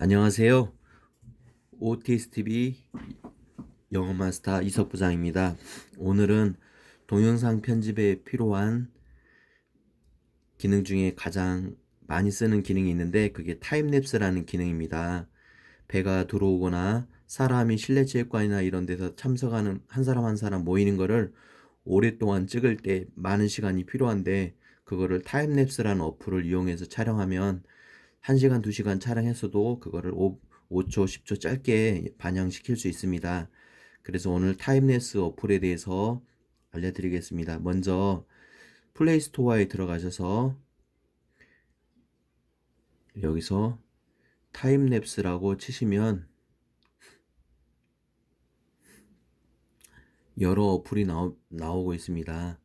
안녕하세요. OTS TV 영어 마스터 이석 부장입니다. 오늘은 동영상 편집에 필요한 기능 중에 가장 많이 쓰는 기능이 있는데 그게 타임랩스라는 기능입니다. 배가 들어오거나 사람이 실내체육관이나 이런 데서 참석하는 한 사람 한 사람 모이는 거를 오랫동안 찍을 때 많은 시간이 필요한데 그거를 타임랩스라는 어플을 이용해서 촬영하면 1시간, 2시간 촬영했어도 그거를 5, 5초, 10초 짧게 반영시킬 수 있습니다. 그래서 오늘 타임랩스 어플에 대해서 알려드리겠습니다. 먼저 플레이 스토어에 들어가셔서 여기서 타임랩스라고 치시면 여러 어플이 나오, 나오고 있습니다.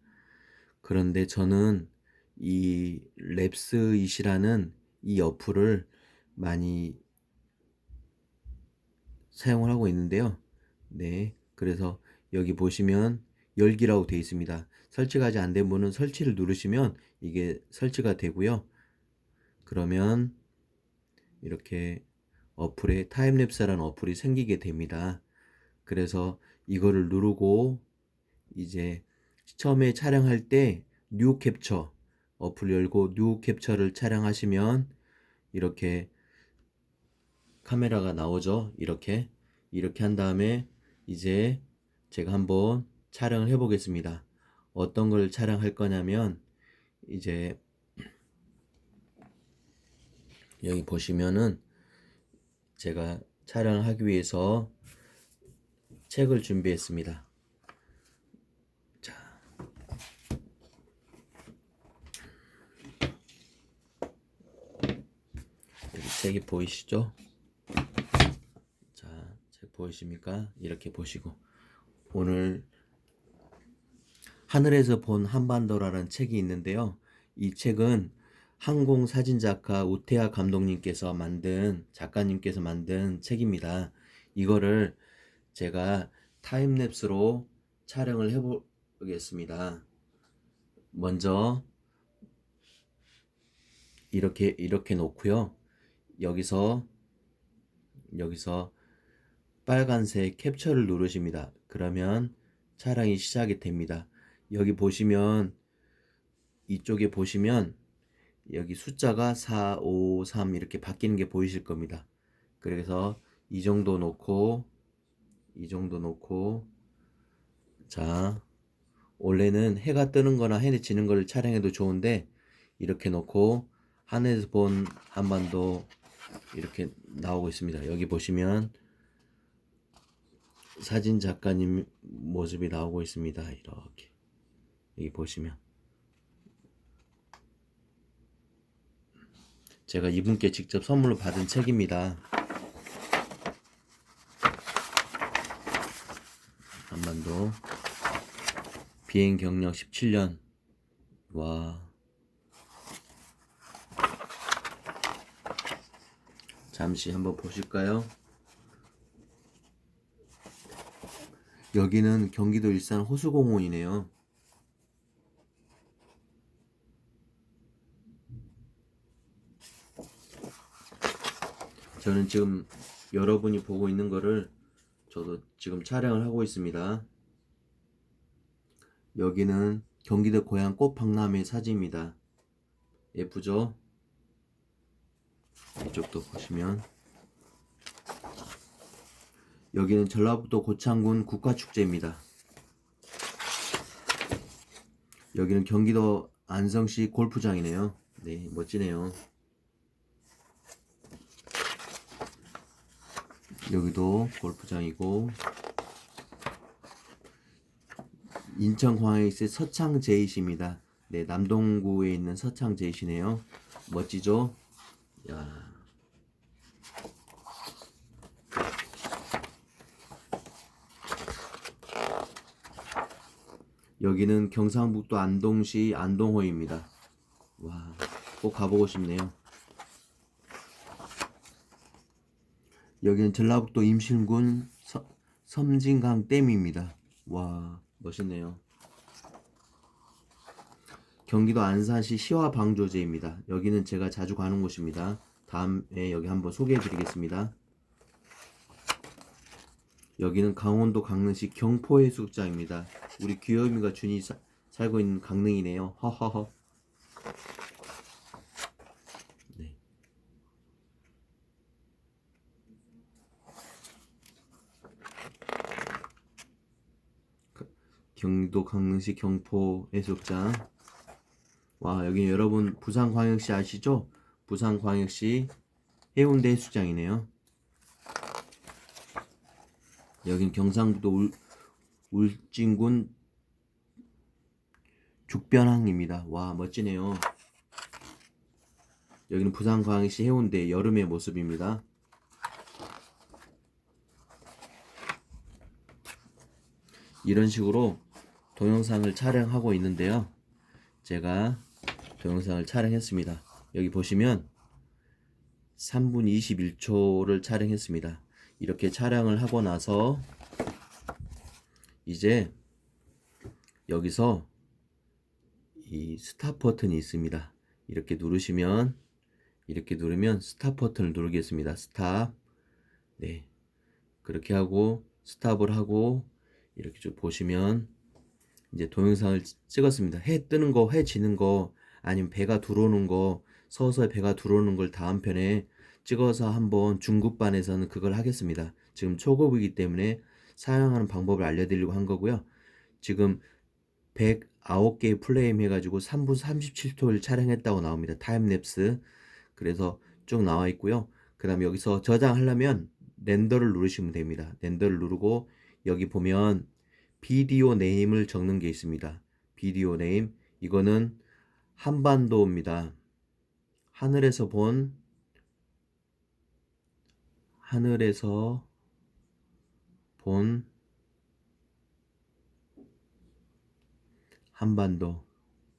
그런데 저는 이 랩스잇이라는 이 어플을 많이 사용을 하고 있는데요. 네. 그래서 여기 보시면 열기라고 되어 있습니다. 설치가 아직 안 된 분은 설치를 누르시면 이게 설치가 되고요. 그러면 이렇게 어플에 타임랩스라는 어플이 생기게 됩니다. 그래서 이거를 누르고 이제 처음에 촬영할 때 뉴 캡처 어플 열고 뉴 캡처를 촬영하시면 이렇게 카메라가 나오죠. 이렇게 이렇게 한 다음에 이제 제가 한번 촬영을 해 보겠습니다. 어떤 걸 촬영할 거냐면 이제 여기 보시면은 제가 촬영을 하기 위해서 책을 준비했습니다. 자. 여기 책이 보이시죠? 자, 책 보이십니까? 이렇게 보시고 오늘 하늘에서 본 한반도라는 책이 있는데요. 이 책은 항공 사진 작가 우태하 감독님께서 만든 작가님께서 만든 책입니다. 이거를 제가 타임랩스로 촬영을 해보겠습니다. 먼저 이렇게 이렇게 놓고요. 여기서 여기서 빨간색 캡처를 누르십니다. 그러면 촬영이 시작이 됩니다. 여기 보시면 이쪽에 보시면 여기 숫자가 4, 5, 3 이렇게 바뀌는 게 보이실 겁니다. 그래서 이 정도 놓고 이 정도 놓고 자 원래는 해가 뜨는 거나 해가 지는 거를 촬영해도 좋은데 이렇게 놓고 하늘에서 본 한반도 이렇게 나오고 있습니다. 여기 보시면 사진 작가님 모습이 나오고 있습니다. 이렇게 여기 보시면 제가 이분께 직접 선물로 받은 책입니다. 한반도 비행 경력 17년 와 잠시 한번 보실까요? 여기는 경기도 일산 호수공원이네요. 저는 지금 여러분이 보고 있는 거를 저도 지금 촬영을 하고 있습니다. 여기는 경기도 고향 꽃박람회 사진입니다. 예쁘죠? 이쪽도 보시면 여기는 전라북도 고창군 국가축제입니다. 여기는 경기도 안성시 골프장이네요. 네, 멋지네요. 여기도 골프장이고 인천 있을 서창 제이시입니다. 네, 남동구에 있는 서창 제이시네요. 멋지죠? 야. 여기는 경상북도 안동시 안동호입니다. 와, 꼭 가보고 싶네요. 여기는 전라북도 임실군 서, 섬진강 댐입니다. 와, 멋있네요. 경기도 안산시 시화방조제입니다. 여기는 제가 자주 가는 곳입니다. 다음에 여기 한번 소개해 드리겠습니다. 여기는 강원도 강릉시 경포해수욕장입니다. 우리 귀요미가 준이 사- 살고 있는 강릉이네요. 허허허. 네. 가- 경기도 강릉시 경포해수욕장. 와 여기 여러분 부산광역시 아시죠? 부산광역시 해운대 해수장이네요. 여긴 경상북도 울, 울진군 죽변항입니다. 와 멋지네요. 여기는 부산광역시 해운대 여름의 모습입니다. 이런 식으로 동영상을 촬영하고 있는데요. 제가 동영상을 촬영했습니다. 여기 보시면 3분 21초를 촬영했습니다. 이렇게 촬영을 하고 나서 이제 여기서 이 스탑 버튼이 있습니다. 이렇게 누르시면 이렇게 누르면 스탑 버튼을 누르겠습니다. 스탑. 네. 그렇게 하고 스탑을 하고 이렇게 좀 보시면 이제 동영상을 찍- 찍었습니다. 해 뜨는 거, 해 지는 거, 아니면 배가 들어오는 거, 서서히 배가 들어오는 걸 다음 편에 찍어서 한번 중급반에서는 그걸 하겠습니다. 지금 초급이기 때문에 사용하는 방법을 알려드리려고 한 거고요. 지금 109개의 플레임 해가지고 3분 37초를 촬영했다고 나옵니다. 타임랩스. 그래서 쭉 나와 있고요. 그 다음에 여기서 저장하려면 렌더를 누르시면 됩니다. 렌더를 누르고 여기 보면 비디오 네임을 적는 게 있습니다. 비디오 네임. 이거는 한반도입니다. 하늘에서 본 하늘에서 본 한반도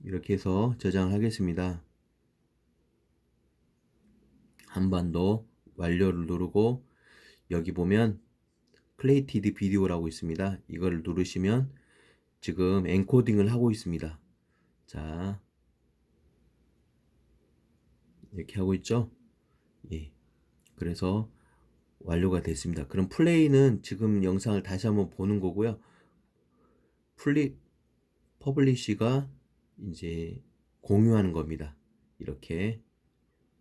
이렇게 해서 저장을 하겠습니다. 한반도 완료를 누르고 여기 보면 플레이티드 비디오라고 있습니다. 이걸 누르시면 지금 엔코딩을 하고 있습니다. 자, 이렇게 하고 있죠? 예. 그래서 완료가 됐습니다. 그럼 플레이는 지금 영상을 다시 한번 보는 거고요. 플리, 퍼블리시가 이제 공유하는 겁니다. 이렇게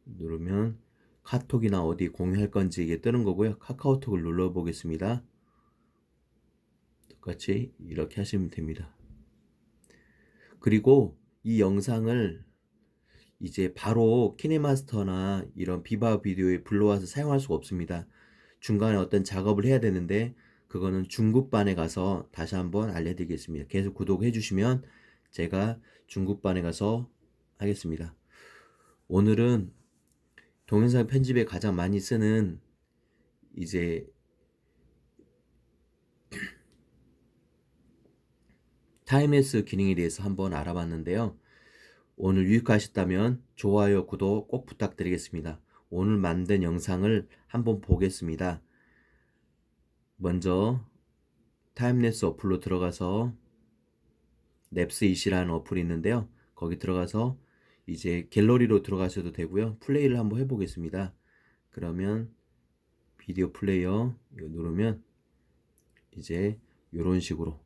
누르면 카톡이나 어디 공유할 건지 이게 뜨는 거고요. 카카오톡을 눌러 보겠습니다. 똑같이 이렇게 하시면 됩니다. 그리고 이 영상을 이제 바로 키네마스터나 이런 비바 비디오에 불러와서 사용할 수가 없습니다. 중간에 어떤 작업을 해야 되는데 그거는 중급반에 가서 다시 한번 알려드리겠습니다. 계속 구독해 주시면 제가 중급반에 가서 하겠습니다. 오늘은 동영상 편집에 가장 많이 쓰는 이제 타임레스 기능에 대해서 한번 알아봤는데요. 오늘 유익하셨다면 좋아요, 구독 꼭 부탁드리겠습니다. 오늘 만든 영상을 한번 보겠습니다. 먼저 타임랩스 어플로 들어가서 랩스잇이라는 어플이 있는데요. 거기 들어가서 이제 갤러리로 들어가셔도 되고요. 플레이를 한번 해보겠습니다. 그러면 비디오 플레이어 누르면 이제 이런 식으로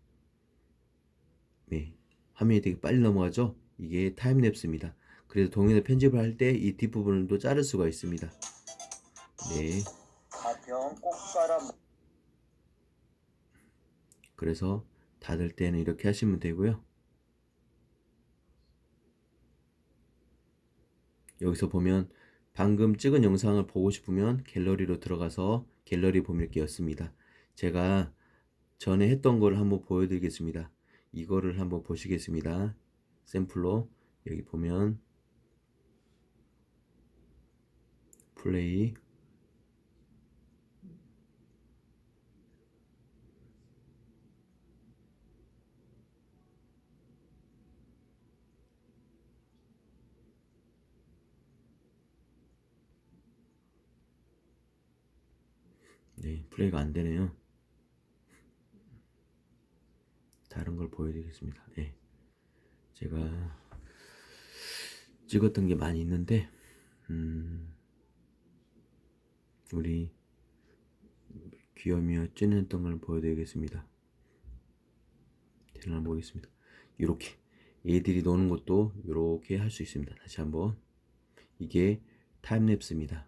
네, 화면이 되게 빨리 넘어가죠. 이게 타임랩스입니다. 그래서 동영상 편집을 할 때 이 뒷부분도 자를 수가 있습니다. 네. 꼭가람 그래서 닫을 때는 이렇게 하시면 되고요. 여기서 보면 방금 찍은 영상을 보고 싶으면 갤러리로 들어가서 갤러리 보밀기 였습니다. 제가 전에 했던 거를 한번 보여드리겠습니다. 이거를 한번 보시겠습니다. 샘플로 여기 보면 플레이 네, 플레이가 안 되네요. 다른 걸 보여드리겠습니다. 네. 제가 찍었던 게 많이 있는데, 음, 우리 귀염이와 찐했던 걸 보여드리겠습니다. 되나 보겠습니다. 이렇게 애들이 노는 것도 이렇게 할 수 있습니다. 다시 한번 이게 타임랩스입니다.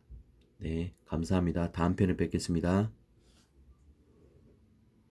네, 감사합니다. 다음 편에 뵙겠습니다.